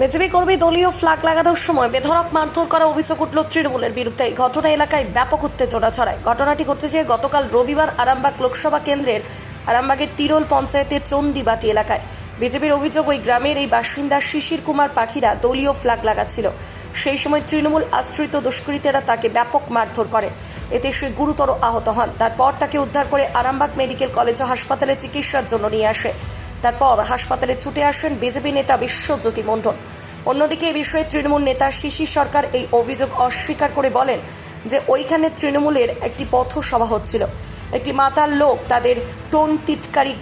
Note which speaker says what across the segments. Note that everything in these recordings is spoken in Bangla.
Speaker 1: বিজেপি কর্মী দলীয় ফ্ল্যাগ লাগানোর সময় বেধড়ক মারধর করা অভিযোগ উঠল তৃণমূলের বিরুদ্ধে। এই ঘটনা এলাকায় ব্যাপক উত্তেজনা ছড়ায়। ঘটনাটি ঘটেছে গতকাল রবিবার আরামবাগ লোকসভা কেন্দ্রের আরামবাগের তিরোল পঞ্চায়েতের চণ্ডীবাটি এলাকায়। বিজেপির অভিযোগ, ওই গ্রামের এই বাসিন্দা শিশির কুমার পাখিরা দলীয় ফ্ল্যাগ লাগাচ্ছিল। সেই সময় তৃণমূল আশ্রিত দুষ্কৃতীরা তাকে ব্যাপক মারধর করে। এতে সে গুরুতর আহত হন। তারপর তাকে উদ্ধার করে আরামবাগ মেডিকেল কলেজ ও হাসপাতালে চিকিৎসার জন্য নিয়ে আসে। তারপর হাসপাতালে ছুটে আসেন বিজেপি নেতা বিশ্বজ্যোতি মণ্ডল। অন্যদিকে এ বিষয়ে তৃণমূল নেতা শিশির সরকার এই অভিযোগ অস্বীকার করে বলেন যে ওইখানে তৃণমূলের একটি পথসভা হচ্ছিল। একটি মাতার লোক তাদের টোন টিটকারি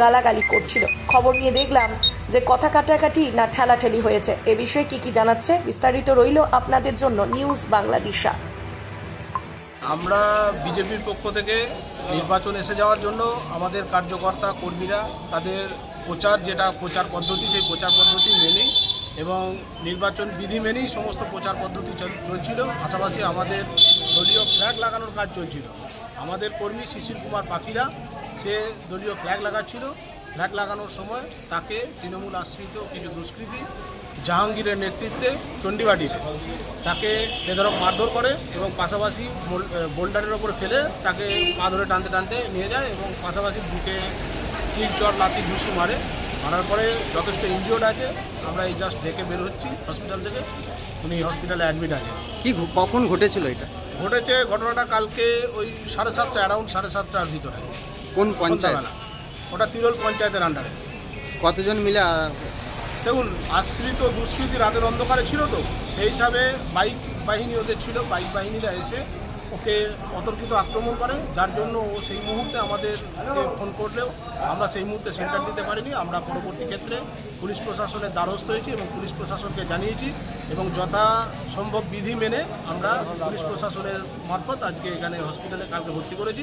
Speaker 1: গালাগালি করছিল। খবর নিয়ে দেখলাম যে কথা কাটাকাটি না ঠেলাঠেলি হয়েছে। এ বিষয়ে কি কি জানাচ্ছে বিস্তারিত রইল আপনাদের জন্য নিউজ বাংলাদেশা।
Speaker 2: আমরা বিজেপির পক্ষ থেকে নির্বাচন এসে যাওয়ার জন্য আমাদের কার্যকর্তা কর্মীরা, তাদের প্রচার যেটা প্রচার পদ্ধতি, সেই প্রচার পদ্ধতি মেনেই এবং নির্বাচন বিধি মেনেই সমস্ত প্রচার পদ্ধতি চলছিল। পাশাপাশি আমাদের দলীয় ফ্ল্যাগ লাগানোর কাজ চলছিল। আমাদের কর্মী শিশির কুমার পাখিরা, সে দলীয় ফ্ল্যাগ লাগাচ্ছিল। ফ্ল্যাগ লাগানোর সময় তাকে তৃণমূল আশ্রিত কিছু দুষ্কৃতী জাহাঙ্গীরের নেতৃত্বে চণ্ডীবাটিতে তাকে বেধরক মারধর করে এবং পাশাপাশি বোল- বোল্ডারের ওপরে ফেলে তাকে পা ধরে টানতে টানতে নিয়ে যায় এবং পাশাপাশি বুকে কিল চর লাথি ঘুষি মারে। মারার পরে যথেষ্ট ইনজিওর্ড আছে। আমরা এই জাস্ট দেখে বের হচ্ছি হসপিটাল থেকে। উনি হসপিটালে অ্যাডমিট আছে
Speaker 3: কি কখন ঘটেছিল এটা?
Speaker 2: ঘটেছে ঘটনাটা কালকে ওই সাড়ে সাতটা অ্যারাউন্ড সাড়ে সাতটার ভিতরে।
Speaker 3: কোন পঞ্চায়েত।
Speaker 2: ওটা তিরল পঞ্চায়েতের আন্ডারে
Speaker 3: কতজন মিলে
Speaker 2: দেখুন আশ্রিত দুষ্কৃতি রাতের অন্ধকারে ছিল তো। সেই হিসাবে বাইক বাহিনী ওদের ছিল বাইক বাহিনীরা এসে ওকে অতর্কিত আক্রমণ করে যার জন্য ও সেই মুহূর্তে আমাদের ফোন করলেও আমরা সেই মুহূর্তে সেন্টার দিতে পারিনি। আমরা পরবর্তী ক্ষেত্রে পুলিশ প্রশাসনের দ্বারস্থ হয়েছি এবং পুলিশ প্রশাসনকে জানিয়েছি এবং যথা সম্ভব বিধি মেনে আমরা পুলিশ প্রশাসনের মারফত আজকে এখানে হসপিটালে কালকে ভর্তি করেছি।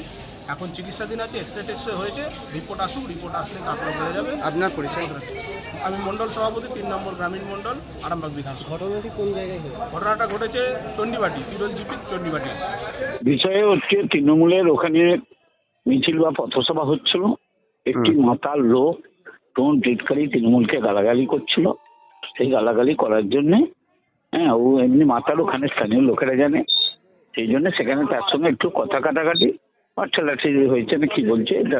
Speaker 2: এখন চিকিৎসাধীন আছে এক্স রে টেক্স রে হয়েছে রিপোর্ট আসুক রিপোর্ট আসলে তারপরে বেড়ে যাবে।
Speaker 3: আপনার পরিচয়
Speaker 2: আমি মন্ডল সভাপতি তিন নম্বর গ্রামীণ মন্ডল আরামবাগ বিধানসভা।
Speaker 3: ঘটনাটি কোন জায়গায়
Speaker 2: ঘটনাটা ঘটেছে চণ্ডীবাটি তিরল জিপি চণ্ডীবাটি।
Speaker 4: বিষয়ে হচ্ছে তৃণমূলের ওখানে মিছিল বা পথসভা হচ্ছিল। একটি মাতাল লোক টোন টিটকারি তৃণমূলকে গালাগালি করছিল। সেই গালাগালি করার জন্য হ্যাঁ ও এমনি মাতাল ওখানে স্থানীয় লোকেরা জানে। সেই জন্য সেখানে তার সঙ্গে একটু কথা কাটাকাটি। বা ঠেলাঠেলি হয়েছে না কি বলছে এটা